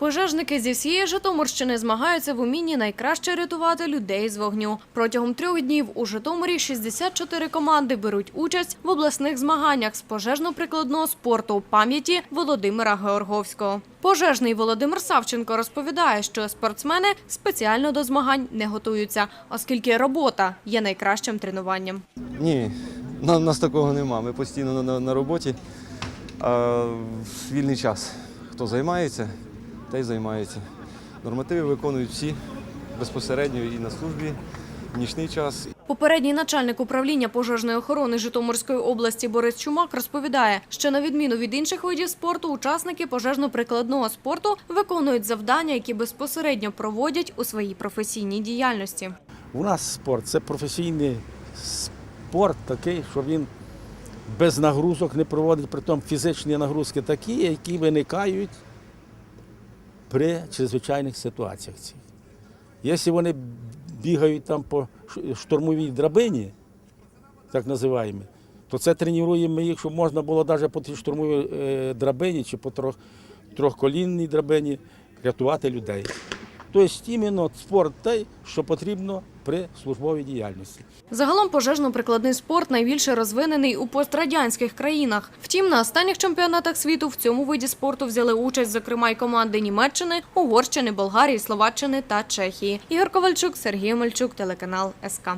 Пожежники зі всієї Житомирщини змагаються в умінні найкраще рятувати людей з вогню. Протягом трьох днів у Житомирі 64 команди беруть участь в обласних змаганнях з пожежно-прикладного спорту у пам'яті Володимира Георговського. Пожежний Володимир Савченко розповідає, що спортсмени спеціально до змагань не готуються, оскільки робота є найкращим тренуванням. Ні, на, нас такого нема. Ми постійно на, на, на роботі. А вільний час хто займається, той займається. Нормативи виконують всі безпосередньо і на службі, в нічний час. Попередній начальник управління пожежної охорони Житомирської області Борис Чумак розповідає, що на відміну від інших видів спорту, учасники пожежно-прикладного спорту виконують завдання, які безпосередньо проводять у своїй професійній діяльності. У нас спорт це професійний спорт такий, що він без нагрузок не проводить, притом фізичні нагрузки такі, які виникають при чрезвичайних ситуаціях. цих. Якщо вони бігають там по штурмовій драбині, так називаємо, то це тренуємо їх, щоб можна було навіть по тій штурмовій е, драбині чи по трьох, трьохколінній драбині рятувати людей. Тобто іменно спорт той, що потрібно при службовій діяльності. Загалом пожежно-прикладний спорт найбільше розвинений у пострадянських країнах. Втім, на останніх чемпіонатах світу в цьому виді спорту взяли участь, зокрема, й команди Німеччини, Угорщини, Болгарії, Словаччини та Чехії. Ігор Ковальчук, Сергій Мальчук, телеканал СК.